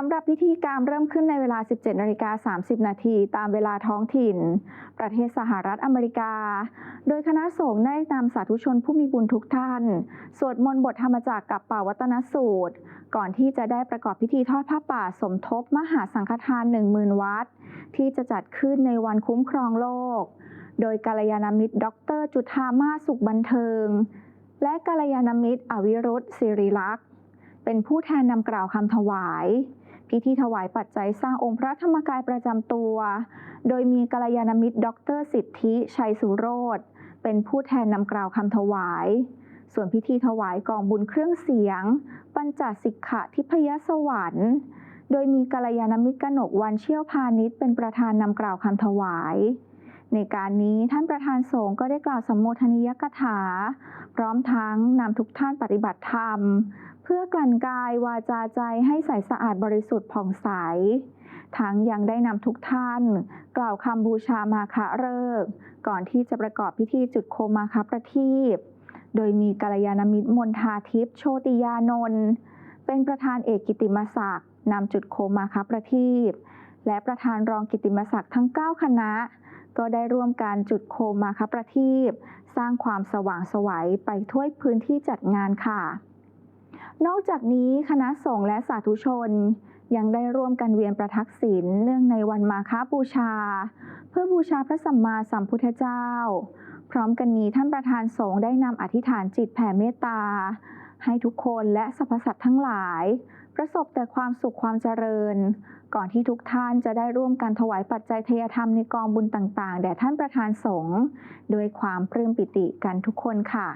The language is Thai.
สำหรับพิธีการเริ่มขึ้นในเวลา 17นาฬิกา30 นาทีตามเวลาท้องถิ่น ประเทศสหรัฐอเมริกา โดยคณะสงฆ์ได้นำสาธุชนผู้มีบุญทุกท่าน สวดมนต์บทธรรมจักรกับป่าวัตนสูตร ก่อนที่จะได้ประกอบพิธีทอดผ้าป่าสมทบมหาสังฆทาน 10,000 วัด ที่จะจัดขึ้นในวันคุ้มครองโลก โดยกัลยาณมิตร ดร จุธามาสุขบันเทิง และกัลยาณมิตร อวิรุธศิริลักษ์เป็นผู้แทนนำกล่าวคำถวาย พิธีถวายปัจจัยสร้างองค์พระธรรมกายประจำตัว โดยมีกัลยาณมิตร ดรสิทธิชัยสุโรธเป็นผู้แทนนำกล่าวคำถวาย ส่วนพิธีถวายกองบุญเครื่องเสียง ปัญจสิกขะทิพยสวรรค์ โดยมีกัลยาณมิตรกนกวันเชี่ยวพาณิชย์เป็นประธานนำกล่าวคำถวายในการนี้ท่านประธานสงฆ์ก็ได้กล่าวสมโมทนิยกถา พร้อมทั้งนำทุกท่านปฏิบัติธรรม พื่อกลั่นกายวาจาใจให้ใสสะอาดบริสุทธิ์ผ่องใส ทั้งยังได้นำทุกท่าน กล่าวคำบูชามาคะเริก ก่อนที่จะประกอบพิธีจุดโคมาคะประทีปโดยมีกัลยาณมิตรมนทาทิพย์โชติยานนท์เป็นประธานเอกกิติมศักดิ์นำจุดโคมาคะประทีปและประธานรองกิติมศักดิ์ทั้ง 9 คณะ ก็ได้ร่วมการจุดโคมมาคะประทีปสร้างความสว่างสวัยไปทั่วพื้นที่จัดงานค่ะ นอกจากนี้คณะสงฆ์และสาธุชน ยังได้ร่วมกันเวียนประทักษิณเนื่องในวันมาฆบูชา เพื่อบูชาพระสัมมาสัมพุทธเจ้า พร้อมกันนี้ท่านประธานสงฆ์ได้นำอธิษฐานจิตแผ่เมตตา ให้ทุกคนและสรรพสัตว์ทั้งหลาย ประสบแต่ความสุขความเจริญ ก่อนที่ทุกท่านจะได้ร่วมกันถวายปัจจัยเทยธรรมในกองบุญต่างๆ แด่ท่านประธานสงฆ์โดยความปลื้มปิติกันทุกคนค่ะ